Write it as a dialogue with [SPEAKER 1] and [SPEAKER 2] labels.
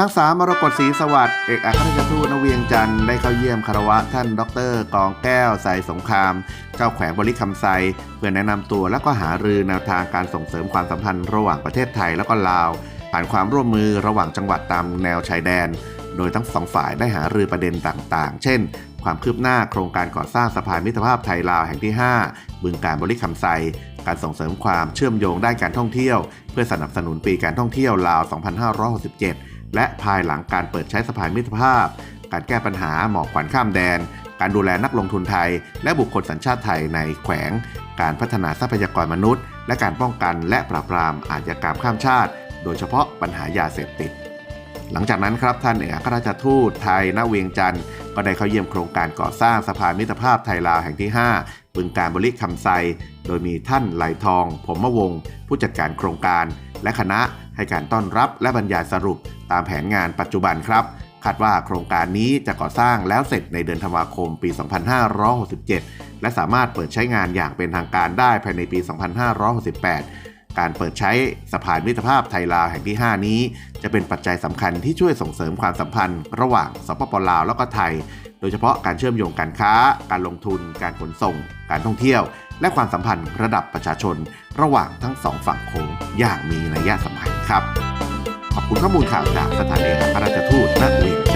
[SPEAKER 1] นางสามรกตศรีสวัสดิ์เอกอัครราชทูตณเวียงจันทร์ได้เข้าเยี่ยมคารวะท่าน ดรกองแก้วใสสงคราม เจ้าแขวงบริคำไซเพื่อแนะนำตัวและก็หารือแนวทางการส่งเสริมความสัมพันธ์ระหว่างประเทศไทยและก็ลาว ผ่านความร่วมมือระหว่างจังหวัดตามแนวชายแดน โดยทั้งสองฝ่ายได้หารือประเด็นต่างๆ เช่น ความคืบหน้าโครงการก่อสร้างสะพานมิตรภาพไทยลาวแห่งที่ 5 บึงการบริคำไซ การส่งเสริมความเชื่อมโยงด้านการท่องเที่ยว เพื่อสนับสนุนปีการท่องเที่ยวลาว 2567 และภายหลังการเปิดใช้สะพานมิตรภาพ การแก้ปัญหาหมอกควันข้ามแดน การดูแลนักลงทุนไทย และบุคคลสัญชาติไทยในแขวง การพัฒนาทรัพยากรมนุษย์ และการป้องกันและปราบปรามอาชญากรรมข้ามชาติ โดยเฉพาะปัญหายาเสพติด หลังจากนั้นครับท่านเอกอัครราชทูตไทยณเวียงจันทร์ก็ได้เข้าเยี่ยมโครงการก่อสร้างสะพานมิตรภาพไทยลาวแห่งที่ 5 บึงการบริคำไซ โดยมีท่านไหลทอง ผมมะวง ผู้จัดการโครงการ และคณะให้การต้อนรับและบรรยายสรุปตามแผนงานปัจจุบันครับคาดว่าโครงการนี้จะก่อสร้างแล้วเสร็จในเดือนธันวาคมปี 2567 และสามารถเปิดใช้งานอย่างเป็นทางการได้ภายในปี 2568 การเปิดใช้สะพานมิตรภาพไทยลาวแห่งที่ 5 นี้ จะเป็นปัจจัยสำคัญที่ช่วยส่งเสริมความสัมพันธ์ระหว่างสปปลาวแล้วก็ไทย โดยเฉพาะการเชื่อมโยงการค้า การลงทุน การขนส่ง การท่องเที่ยว และความสัมพันธ์ระดับประชาชน ระหว่างทั้งสองฝั่งโขงอย่างมีนัยสำคัญครับ ขอบคุณข้อมูลข่าวจากสถานีอัครราชทูตณเวียงจันทร์